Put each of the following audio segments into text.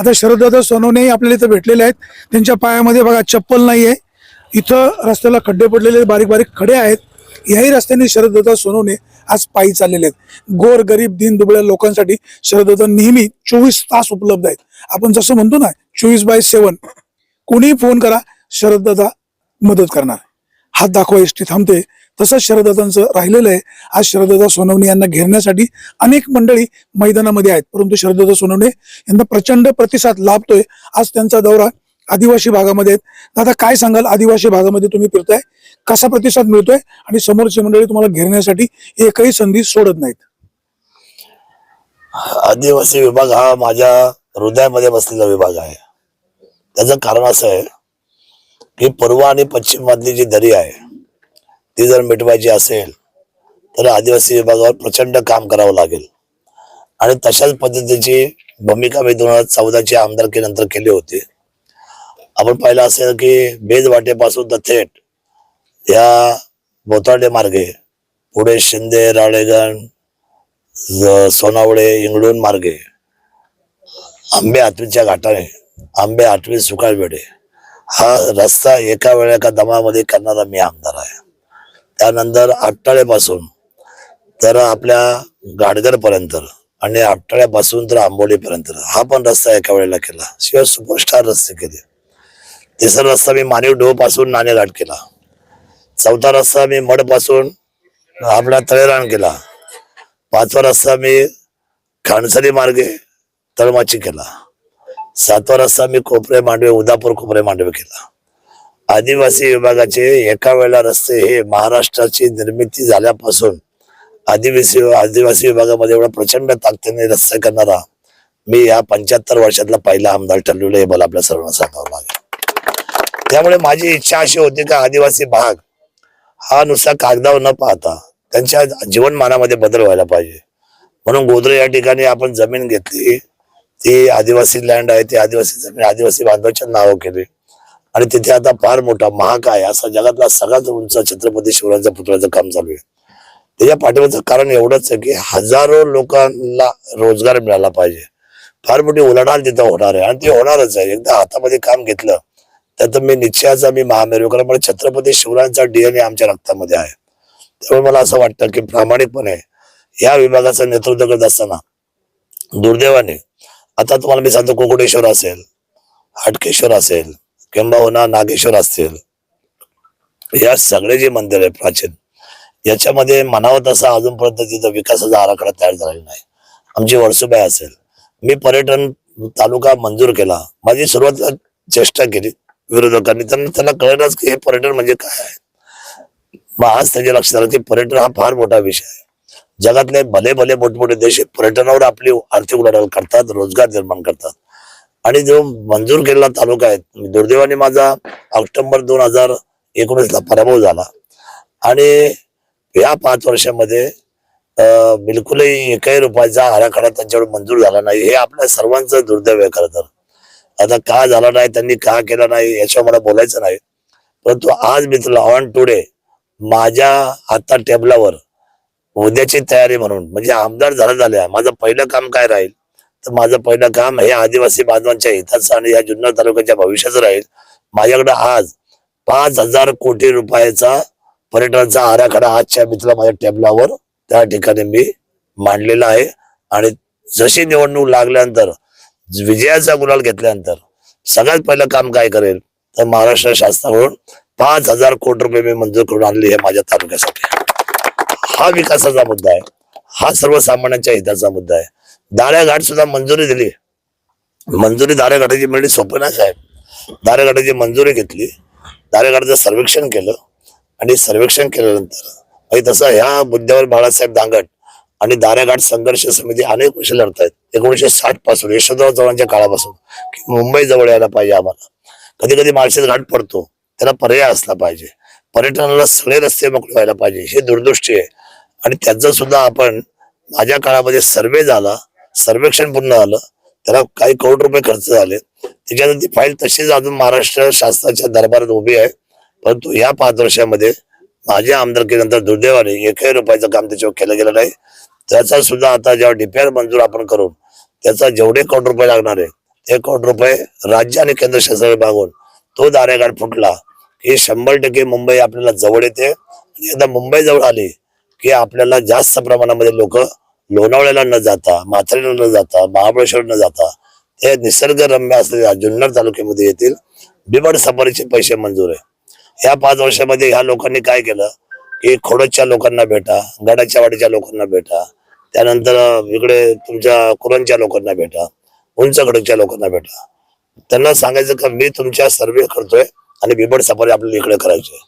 आता शरददादा सोनवणेही आपल्याला इथं भेटलेले आहेत. त्यांच्या पायामध्ये बघा चप्पल नाही आहे इथं रस्त्याला खड्डे पडलेले बारीक बारीक खडे आहेत. याही रस्त्याने शरददादा सोनवणे आज पायी चाललेले आहेत. गोर गरीब दिन दुबळ्या लोकांसाठी शरददादा नेहमी चोवीस तास उपलब्ध आहेत. आपण जसं म्हणतो ना चोवीस बाय सेवन कोणीही फोन करा शरददादा मदत करणार. हात दाखवा एसटी थांबते. तसंच शरददादांचं राहिलेलं आहे. आज शरददादा सोनवणे यांना घेरण्यासाठी अनेक मंडळी मैदानामध्ये आहेत. परंतु शरददादा सोनवणे यांना प्रचंड प्रतिसाद लाभतोय. आज त्यांचा दौरा आदिवासी भागामध्ये आहेत. दादा काय सांगाल? आदिवासी भागामध्ये तुम्ही फिरताय. कसा प्रतिसाद मिळतोय? आणि समोरची मंडळी तुम्हाला घेरण्यासाठी एकही संधी सोडत नाहीत. आदिवासी विभाग हा माझ्या हृदयामध्ये बसलेला विभाग आहे. त्याचं कारण असं आहे की पूर्व आणि पश्चिम मधली जी दरी आहे ती जर मिटवायची असेल तर आदिवासी विभागावर प्रचंड काम करावं लागेल. आणि तशाच पद्धतीची भूमिका मी दोन हजार चौदाची आमदारकीनंतर केली होती. आपण पाहिलं असेल की बेज वाटेपासून तर थेट या बोताडे मार्गे पुढे शिंदे राळेगण सोनावळे इंगळून मार्गे आंबे आठवीच्या घाटाने आंबे आठवी सुकाळवेडे हा रस्ता एका वेळा एका दमामध्ये करणारा मी आमदार आहे. त्यानंतर आपटाळेपासून तर आपल्या गाडगरपर्यंत आणि आपटाळ्यापासून तर आंबोलीपर्यंत. हा पण रस्ता एका वेळेला केला. शिवाय सुपरस्टार रस्ते केले. तिसरा रस्ता मी मानीव डोहपासून नाणेघाट केला. चौथा रस्ता मी मडपासून आपला तळेरान केला. पाचवा रस्ता मी खानसरी मार्गे तळमाची केला. सातवा रस्ता मी कोपरे मांडवे उदापूर कोपरे मांडवे केला. आदिवासी विभागाचे एका वेळेला रस्ते हे महाराष्ट्राची निर्मिती झाल्यापासून आदिवासी आदिवासी विभागामध्ये एवढा प्रचंड ताकदीने रस्ते करणारा मी या पंच्याहत्तर वर्षातला पहिला आमदार ठरलेलो हे मला आपल्या सर्वांना सांगावं लागेल. त्यामुळे माझी इच्छा अशी होती का आदिवासी भाग हा नुसता कागदावर न पाहता त्यांच्या जीवनमानामध्ये बदल व्हायला पाहिजे. म्हणून गोदरे या ठिकाणी आपण जमीन घेतली ती आदिवासी लँड आहे ती आदिवासी जमीन आदिवासी बांधवाच्या नावं केली. आणि तिथे आता फार मोठा महाकाय असा जगातला सगळ्यात उंच छत्रपती शिवरायांच्या पुतळ्याचं काम चालू आहे. त्याच्या पाठीमागचं कारण एवढंच आहे की हजारो लोकांना रोजगार मिळाला पाहिजे. फार मोठी उलाढाल तिथं होणार आहे. आणि ते होणारच आहे. एकदा हातामध्ये काम घेतलं तर मी निश्चयाचा मी महामेरू कारण मला छत्रपती शिवरायांचा डीएनए आमच्या रक्तामध्ये आहे. त्यामुळे मला असं वाटतं की प्रामाणिकपणे या विभागाचं नेतृत्व करत असताना दुर्दैवाने आता तुम्हाला मी सांगतो कोकणेश्वर असेल हाटकेश्वर असेल किंबहुना नागेश्वर असतील. या सगळे जे मंदिर आहे प्राचीन याच्यामध्ये म्हणावं तसा अजूनपर्यंत तिथं विकासाचा आराखडा तयार झालेला नाही. आमची वर्सुबाई असेल. मी पर्यटन तालुका मंजूर केला. माझी सुरुवात चेष्टा केली विरोधकांनी. त्यांना त्यांना कळेलच की हे पर्यटन म्हणजे काय आहे. मग आज त्याच्या लक्षात आलं की पर्यटन हा फार मोठा विषय आहे. जगातले भले भले मोठमोठे देश पर्यटनावर आपली आर्थिक उलाढाल करतात रोजगार निर्माण करतात. आणि जो मंजूर केलेला तालुका आहे दुर्दैवाने माझा ऑक्टोबर दोन हजार एकोणीसला पराभव झाला. आणि या पाच वर्षामध्ये बिलकुलही एकही रुपयाचा आराखडा त्यांच्यावर मंजूर झाला नाही. हे आपल्या सर्वांचं दुर्दैव आहे खरं तर. आता का झाला नाही त्यांनी का केला नाही याच्यावर मला बोलायचं नाही. परंतु आज मी तुला ऑन टुडे माझ्या आता टेबलावर उद्याची तयारी म्हणून म्हणजे आमदार झाला झाल्या माझं पहिलं काम काय राहील? तर माझं पहिलं काम हे आदिवासी बांधवांच्या हिताचं आणि या जुन्नर तालुक्याच्या भविष्याचं राहील. माझ्याकडे आज पाच हजार कोटी रुपयाचा पर्यटनाचा आराखडा आजच्या मित्र माझ्या टेबलावर. त्या ठिकाणी मी मांडलेला आहे. आणि जशी निवडणूक लागल्यानंतर विजयाचा गुलाल घेतल्यानंतर सगळ्यात पहिलं काम काय करेल? तर महाराष्ट्र शासनाकडून पाच हजार कोटी रुपये मी मंजूर करून आणले हे माझ्या तालुक्यासाठी. हा विकासाचा मुद्दा आहे. हा सर्वसामान्यांच्या हिताचा मुद्दा आहे. दाऱ्या घाट सुद्धा मंजुरी दिली. मंजुरी दाऱ्या घाटाची मिळली सोपं नाही साहेब? दाऱ्या घाटाची मंजुरी घेतली. दाऱ्या घाटाचं सर्वेक्षण केलं. आणि सर्वेक्षण केल्यानंतर म्हणजे तसं ह्या मुद्द्यावर बाळासाहेब दांगट आणि दारेघाट संघर्ष समिती अनेक वर्ष लढत आहेत एकोणीशे साठपासून यशवंतराव चव्हाणच्या काळापासून की मुंबई जवळ यायला पाहिजे आम्हाला. कधी कधी माळशेज घाट पडतो. त्याला पर्याय असला पाहिजे. पर्यटनाला सगळे रस्ते मोकळे व्हायला पाहिजे. हे दुर्दृष्टी आहे. आणि त्याचं सुद्धा आपण माझ्या काळामध्ये सर्वे झाला. सर्वेक्षण पूर्ण झालं. त्याला काही करोड रुपये खर्च झाले. त्याच्यानंतर ती फाईल तशीच अजून महाराष्ट्र शासनाच्या दरबारात उभी आहे. परंतु या पाच वर्षामध्ये माझ्या आमदारकीनंतर दुर्दैवाने एकही रुपयाचं काम त्याच्यावर केलं गेलं नाही. त्याचा सुद्धा आता जेव्हा डीपीआर मंजूर आपण करून त्याचा जेवढे करोड रुपये लागणार आहे ते कोटी रुपये राज्य आणि केंद्र शासनाने मागून तो दारेगाड फुटला की शंभर टक्के मुंबई आपल्याला जवळ येते. आणि एकदा मुंबई जवळ आली की आपल्याला जास्त प्रमाणामध्ये लोक लोणावळ्याला न जाता माथेराला न जाता महाबळेश्वर न जाता हे निसर्गरम्य असलेल्या जुन्नर तालुक्यामध्ये येतील बिबड सफारीचे पैसे मंजूर आहे. या पाच वर्षामध्ये ह्या लोकांनी काय केलं की खोडच्या लोकांना भेटा गडाच्या वाडीच्या लोकांना भेटा त्यानंतर इकडे तुमच्या कुरणच्या लोकांना भेटा उंच खडकच्या लोकांना भेटा. त्यांना सांगायचं का मी तुमच्या सर्वे करतोय आणि बिबड सफारी आपल्याला इकडे करायची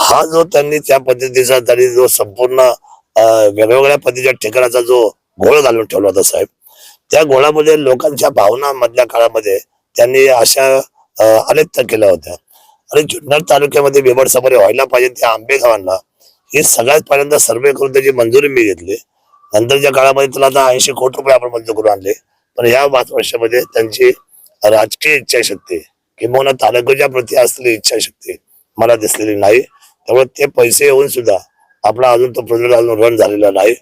हा जो त्यांनी त्या पद्धतीचा त्यांनी जो संपूर्ण वेगवेगळ्या पद्धतीच्या ठिकाणाचा जो घोळ घालून ठेवला होता साहेब त्या घोळामध्ये लोकांच्या भावना मधल्या काळामध्ये त्यांनी अशा अलिप्त केल्या होत्या. आणि जुन्नर तालुक्यामध्ये बिबड सफारी व्हायला पाहिजे त्या आंबेगावांना हे सगळ्यात पहिल्यांदा सर्वे करून त्याची मंजुरी मी घेतली. नंतरच्या काळामध्ये तुला आता ऐंशी कोटी रुपये आपण मंजूर करून आणले. पण या पाच वर्षामध्ये त्यांची राजकीय इच्छाशक्ती किंवा तालुक्याच्या प्रती असलेली इच्छाशक्ती मला दिसलेली नाही. त्यामुळे ते पैसे येऊन सुद्धा आपला अजून तो प्रोजेक्ट अजून रन झालेला नाही.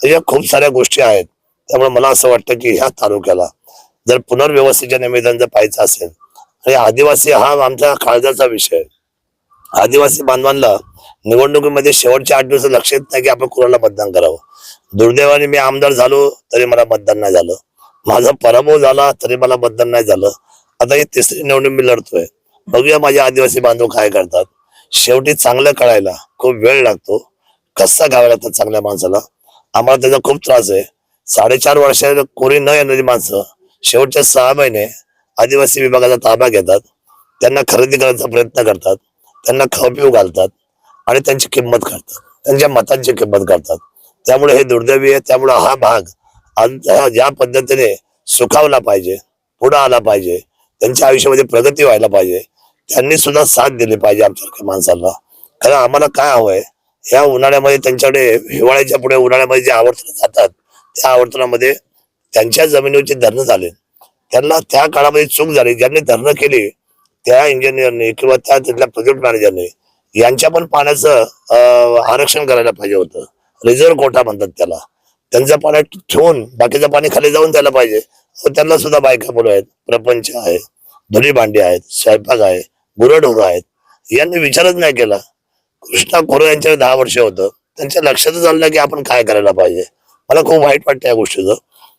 अशा खूप साऱ्या गोष्टी आहेत. त्यामुळे मला असं वाटतं की ह्या तालुक्याला जर पुनर्व्यवस्थेच्या निमित्तानं जर पाहायचं असेल आणि आदिवासी हा आमच्या काळजाचा विषय आदिवासी बांधवांना निवडणुकीमध्ये शेवटच्या आठ दिवस लक्ष येत नाही की आपण कुणाला मतदान करावं. दुर्दैवाने मी आमदार झालो तरी मला मतदान नाही झालं. माझा पराभव झाला तरी मला मतदान नाही झालं. आता ही तिसरी निवडणूक मी लढतोय. बघूया माझे आदिवासी बांधव काय करतात. शेवटी चांगलं कळायला खूप वेळ लागतो. कसा घ्यावा लागतात चांगल्या माणसाला? आम्हाला त्याचा खूप त्रास आहे. साडेचार वर्षात कोरी न येणारी माणसं शेवटच्या सहा महिने आदिवासी विभागाचा ताबा घेतात. त्यांना खरेदी करायचा प्रयत्न करतात. त्यांना खाऊ पिऊ घालतात आणि त्यांची किंमत करतात त्यांच्या मतांची किंमत करतात त्यामुळे हे दुर्दैवी आहे त्यामुळे हा भाग आज ज्या पद्धतीने सुखावला पाहिजे पुढे आला पाहिजे. त्यांच्या आयुष्यामध्ये प्रगती व्हायला पाहिजे. त्यांनी सुद्धा साथ दिली पाहिजे आमच्यासारख्या माणसाला. कारण आम्हाला काय हवंय या उन्हाळ्यामध्ये त्यांच्याकडे हिवाळ्याच्या पुढे उन्हाळ्यामध्ये जे आवर्तन जातात त्या आवर्तनामध्ये त्यांच्या जमिनीवरची धरणं झाले. त्यांना त्या काळामध्ये चूक झाली. ज्यांनी धरणं केली त्या इंजिनियरने किंवा त्या तिथल्या प्रोजेक्ट मॅनेजरने यांच्या पण पाण्याचं आरक्षण करायला पाहिजे होतं. रिझर्व्ह कोटा म्हणतात त्याला. त्यांचं पाणी ठेवून बाकीचं पाणी खाली जाऊन द्यायला पाहिजे. त्यांना सुद्धा बायका मुलं आहेत. प्रपंच आहे धुली भांडी आहेत स्वयंपाक आहे गुरढोरं आहेत. यांनी विचारच नाही केला. कृष्णा खोरे यांच्या दहा वर्ष होतं. त्यांच्या लक्षातच आलं की आपण काय करायला पाहिजे. मला खूप वाईट वाटतं या गोष्टीचं.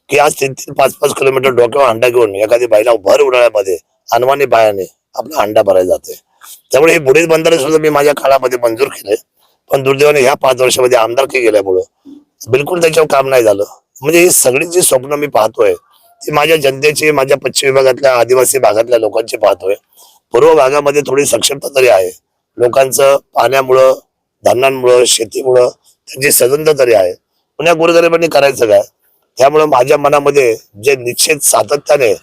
की आज तीन तीन पाच पाच किलोमीटर डोक्यावर अंडा घेऊन एखादी बाईला भर उन्हाळ्यामध्ये अनवाणी पायाने आपला अंडा भरायला जाते. त्यामुळे हे बुडीत बंधारे सुद्धा मी माझ्या काळामध्ये मंजूर केले पण दुर्दैवाने ह्या पाच वर्षामध्ये आमदारकी गेल्यामुळं बिलकुल त्याच्यावर काम नाही झालं. म्हणजे ही सगळी जी स्वप्न मी पाहतोय ती माझ्या जनतेची माझ्या पश्चिम विभागातल्या आदिवासी भागातल्या लोकांची पाहतोय. पूर्व भागामध्ये थोडी सक्षमता तरी आहे. लोकांचं पाण्यामुळं धान्यांमुळं शेतीमुळं त्यांची सजंत तरी आहे. पण या करायचं काय? त्यामुळे माझ्या मनामध्ये जे निश्चित सातत्याने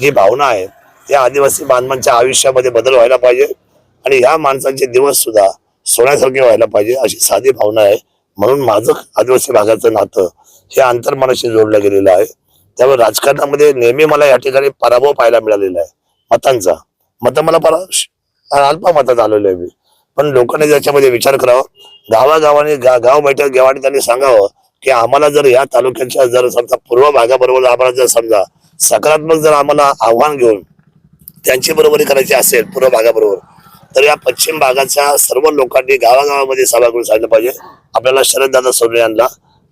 जी भावना आहे त्या आदिवासी बांधवांच्या आयुष्यामध्ये बदल व्हायला पाहिजे आणि ह्या माणसांचे दिवस सुद्धा सोन्यासारखे व्हायला पाहिजे अशी साधी भावना आहे. म्हणून माझं आदिवासी भागाचं नातं हे आंतरमनाशी जोडलं गेलेलं आहे. त्यामुळे राजकारणामध्ये नेहमी मला या ठिकाणी पराभव पाहायला मिळालेला आहे. मतांचा. मतं मला परा अल्प मतात आलेलो आहे मी. पण लोकांनी त्याच्यामध्ये विचार करावा गावागावाने गा- गाव बैठक घ्यावं त्यांनी सांगावं की आम्हाला जर या तालुक्याच्या जर समजा पूर्व भागाबरोबर आम्हाला जर समजा सकारात्मक जर आम्हाला आव्हान घेऊन त्यांची बरोबरी करायची असेल पूर्व भागाबरोबर तर या पश्चिम भागाच्या सर्व लोकांनी गावागावामध्ये सभा करून सांगितलं पाहिजे. आपल्याला शरददादा सोने यांना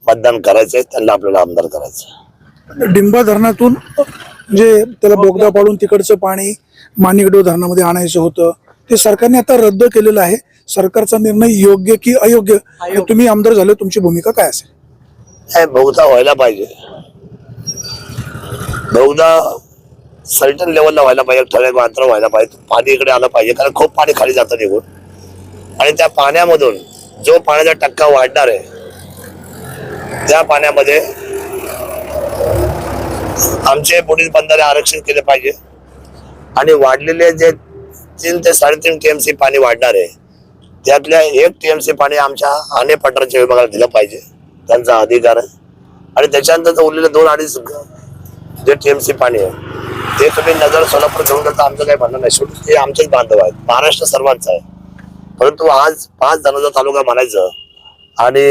मतदान करायचंय त्यांना आपल्याला आमदार करायचं डिंबा धरणातून म्हणजे त्याला बोगदा पाडून तिकडचं पाणी माणिकडो धरणामध्ये आणायचं होतं ते सरकारने आता रद्द केलेलं आहे. सरकारचा निर्णय योग्य की अयोग्य? हे तुम्ही आमदार झाले तुमची भूमिका काय असेल? बहुधा व्हायला पाहिजे. बहुधा सर्टन लेवलला व्हायला पाहिजे ठराविक मात्र व्हायला पाहिजे. पाणी इकडे आलं पाहिजे कारण खूप पाणी खाली जातं निघून. आणि त्या पाण्यामधून जो पाण्याचा टक्का वाढणार आहे त्या पाण्यामध्ये आमचे पुढील बंधारे आरक्षण केले पाहिजे. आणि वाढलेले जे तीन ते साडेतीन टीएमसी पाणी वाढणार आहे. त्यातल्या एक टीएमसी पाणी आमच्या आणे पठाराच्या विभागाला दिलं पाहिजे. त्यांचा अधिकार आहे. आणि त्याच्यानंतर उरलेले दोन अडीच जे टीएमसी पाणी आहे ते तुम्ही नगर सोलापूर घेऊन जाता आमचं काही म्हणणं नाही. शेवटी ते आमचेच बांधव आहेत. महाराष्ट्र सर्वांचा आहे. परंतु आज पाच जणांचा तालुका म्हणायचं आणि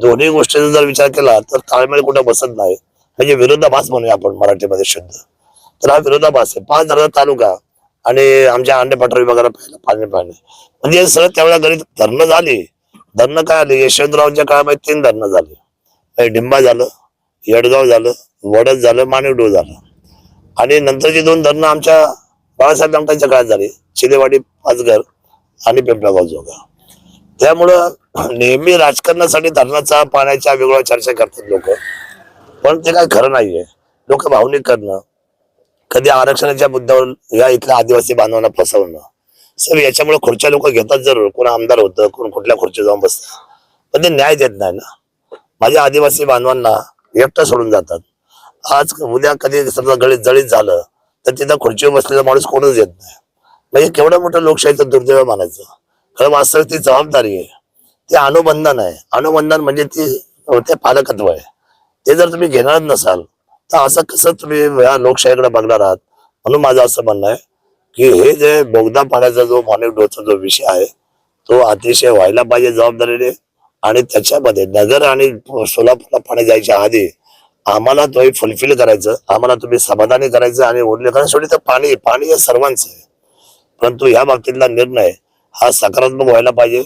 दोन्ही गोष्टीचा जर विचार केला तर ताळमेळ कुठं बसत नाही. म्हणजे विरोधाभास म्हणूया आपण मराठीमध्ये शुद्ध. तर हा विरोधाभास आहे. पाच जणांचा तालुका आणि आमच्या अंडे पठार विभागाला पाहिलं पाणी पाणी. म्हणजे हे सगळं त्यावेळेला गणित धरणं झाली. धरणं काय आली? यशवंतरावांच्या काळामध्ये तीन धरणं झाली. डिंबा झालं येडगाव झालं वडद झालं माणिकडो झालं. आणि नंतरची दोन धरणं आमच्या बाळासाहेब दामटांच्या काळात झाली. चिलेवाडी पाचघर आणि पिंपळगाव जोगा. त्यामुळं नेहमी राजकारणासाठी धरणाचा पाण्याच्या वेगळ्या चर्चा करतात लोक. पण ते काय खरं नाहीये. लोक भावनिक करणं कधी आरक्षणाच्या मुद्द्यावर या इथल्या आदिवासी बांधवांना फसवणं. सर याच्यामुळे खुर्च्या लोक घेतात जरूर. कोण आमदार होतं कोण कुठल्या खुर्ची जाऊन बसत. पण ते न्याय देत नाही ना. माझ्या आदिवासी बांधवांना एकटं सोडून जातात. आज उद्या कधी समजा गळीत जळीत झालं तर तिथं खुर्चीवर बसलेला माणूस कोणच येत नाही. म्हणजे केवढं मोठं लोकशाहीचं दुर्दैव मानायचं. खरं वास्तविक ती जबाबदारी आहे. ते अनुबंधन आहे. अनुबंधन म्हणजे ती ते पालकत्व आहे. ते जर तुम्ही घेणार नसाल तर असं कसं तुम्ही या लोकशाहीकडे बघणार आहात? म्हणून माझं असं म्हणणं आहे की हे जे बोगदा पाण्याचा जो मॉनिटरचा जो विषय आहे तो अतिशय व्हायला पाहिजे जबाबदारीने आणि त्याच्यामध्ये नगर आणि सोलापूरला पाणी जायच्या आधी आम्हाला तो फुलफिल करायचं आम्हाला तुम्ही समाधानी करायचं आणि उरले कारण शेवटी तर पाणी पाणी हे सर्वांचं आहे. परंतु ह्या बाबतीतला निर्णय हा सकारात्मक व्हायला पाहिजे.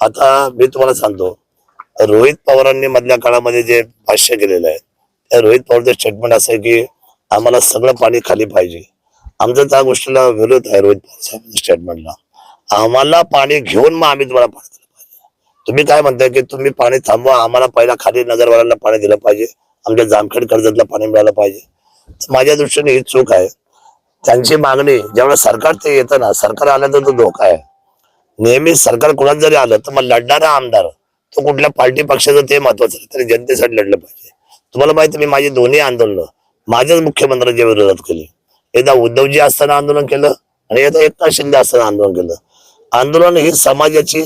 आता मी तुम्हाला सांगतो रोहित पवारांनी मधल्या काळामध्ये जे भाष्य केलेलं आहे त्या रोहित पवारचं स्टेटमेंट असं आहे की आम्हाला सगळं पाणी खाली पाहिजे. आमचा त्या गोष्टीला विरोध आहे रोहित पवार साहेबांच्या स्टेटमेंटला आम्हाला पाणी घेऊन मग आम्ही तुम्हाला पाणी दिलं पाहिजे. तुम्ही काय म्हणताय की तुम्ही पाणी थांबवा आम्हाला पहिला खाली नगरवाल्याला पाणी दिलं पाहिजे आमच्या जामखेड कर्जतला पाणी मिळालं पाहिजे. माझ्या दृष्टीने ही चूक आहे. त्यांची मागणी ज्यावेळेस सरकार ते येतं ना सरकार आलं तर तो धोका आहे. नेहमी सरकार कोणात जरी आलं तर मग लढणारा आमदार तो कुठल्या पार्टी पक्षाचं ते महत्वाचं आहे त्याने जनतेसाठी लढलं पाहिजे. तुम्हाला माहिती मी माझी दोन्ही आंदोलनं माझ्याच मुख्यमंत्र्यांच्या विरोधात केली. एकदा उद्धवजी असताना आंदोलन केलं आणि एकदा एकनाथ शिंदे असताना आंदोलन केलं. आंदोलन ही समाजाची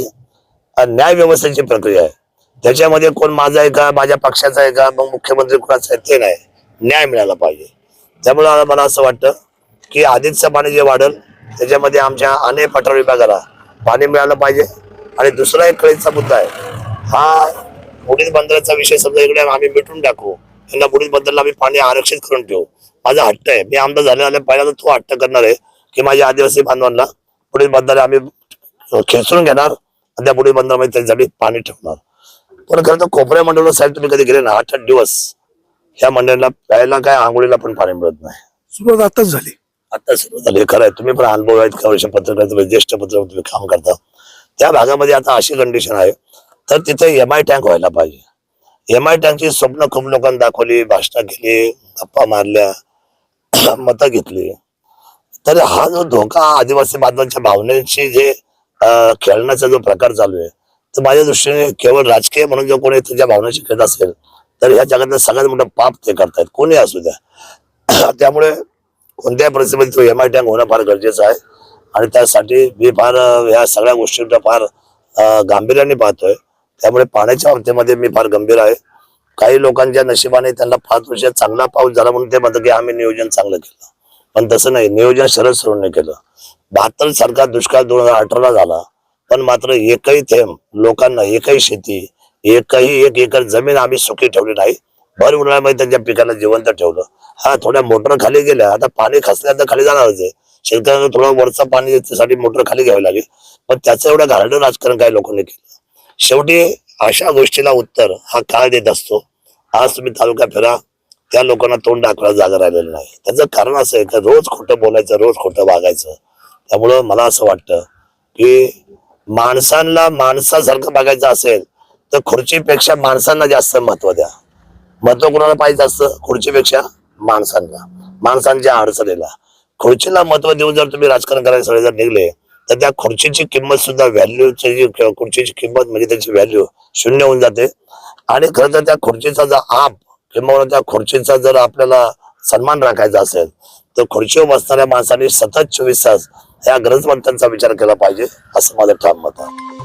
न्याय व्यवस्थेची प्रक्रिया आहे. त्याच्यामध्ये कोण माझा आहे का माझ्या पक्षाचा आहे का मग मुख्यमंत्री कोणाचा आहे ते नाही. न्याय मिळाला पाहिजे. त्यामुळे मला असं वाटतं की आधीचं पाणी जे वाढेल त्याच्यामध्ये आमच्या अनेक पठार विभागाला पाणी मिळालं पाहिजे. आणि दुसरा एक कळीचा मुद्दा आहे हा बुडीत बंदराचा विषय समजा इकडे आम्ही मिटून टाकू यांना बुडीत बंदरला आम्ही पाणी आरक्षित करून ठेवू. माझा हट्ट आहे. मी आमदार झाले झाले पहिल्यांदा तो हट्ट करणार आहे की माझ्या आदिवासी बांधवांना बुडीत बंदर आम्ही खेचून घेणार आणि त्या बुडीत बंदरामध्ये त्याच्यासाठी पाणी ठेवणार. पण खरं तर कोपऱ्या मंडळाला साहेब तुम्ही कधी गेले ना? आठ आठ दिवस. ह्या मंडळाला प्यायला काय आंघोळीला पण पाणी मिळत नाही. सुरुवात आताच झाली. आता सुरू झाले. खरं आहे तुम्ही पण अनुभव आहेत का वर्ष पत्रकार ज्येष्ठ पत्रकार तुम्ही काम करता. त्या भागामध्ये आता अशी कंडिशन आहे तर तिथे एम आय टँक व्हायला पाहिजे. एम आय टँकची स्वप्न खूप लोकांनी दाखवली भाषणं केली गप्पा मारल्या मतं घेतली. तर हा जो धोका आदिवासी बांधवांच्या भावनेची जे खेळण्याचा जो प्रकार चालू आहे तर माझ्या दृष्टीने केवळ राजकीय म्हणून जर कोणी त्यांच्या भावनेशी खेळत असेल तर ह्या जगातलं सगळ्यात मोठं पाप ते करतायत. कोणी असू द्या. त्यामुळे कोणत्याही परिस्थितीमध्ये तो एम आय टँक होणं फार गरजेचं आहे. आणि त्यासाठी मी फार ह्या सगळ्या गोष्टींना फार गांभीर्याने पाहतोय. त्यामुळे पाण्याच्या बाबतीमध्ये मी फार गंभीर आहे. काही लोकांच्या नशिबाने त्यांना पाच वर्षात चांगला पाऊस झाला म्हणून ते म्हणतात की आम्ही नियोजन चांगलं केलं. पण तसं नाही नियोजन शरद सरोडने केलं. बहात्तर सारखा दुष्काळ दोन हजार अठराला झाला. पण मात्र एकही थेंब लोकांना एकही शेती एकही एक एकर जमीन आम्ही सुखी ठेवली नाही. भर उन्हाळ्यामध्ये त्यांच्या पिकाला जिवंत ठेवलं. हा थोड्या मोटर खाली गेल्या. आता पाणी खचल्यानंतर खाली जाणारच आहे शेतकऱ्यांना थोडं वरचं पाणी त्यासाठी मोटर खाली घ्यावी लागेल. पण त्याचं एवढं घाणेरडं राजकारण काही लोकांनी केलं शेवटी अशा गोष्टीला उत्तर हा काळ देत असतो. आज तुम्ही तालुका फिरा त्या लोकांना तोंड दाखवायला जागा राहिलेलं नाही. त्याचं कारण असं आहे का रोज खोटं बोलायचं रोज खोटं वागायचं. त्यामुळं मला असं वाटतं की माणसांना माणसासारखं बघायचं असेल तर खुर्चीपेक्षा माणसांना जास्त महत्त्व द्या. महत्त्व कोणाला पाहिजे असतं खुर्चीपेक्षा माणसांना. माणसांच्या अडचणीला. खुर्चीला महत्त्व देऊन जर तुम्ही राजकारण करायला सगळे जर निघले तर त्या खुर्चीची किंमत सुद्धा व्हॅल्यूची जी खुर्चीची किंमत म्हणजे त्याची व्हॅल्यू शून्य होऊन जाते. आणि खरं तर त्या खुर्चीचा जर आप किंवा त्या खुर्चीचा जर आपल्याला सन्मान राखायचा असेल तर खुर्चीवर बसणाऱ्या माणसांनी सतत चोवीस तास या गरजवंतांचा विचार केला पाहिजे असं माझं ठाम मत आहे.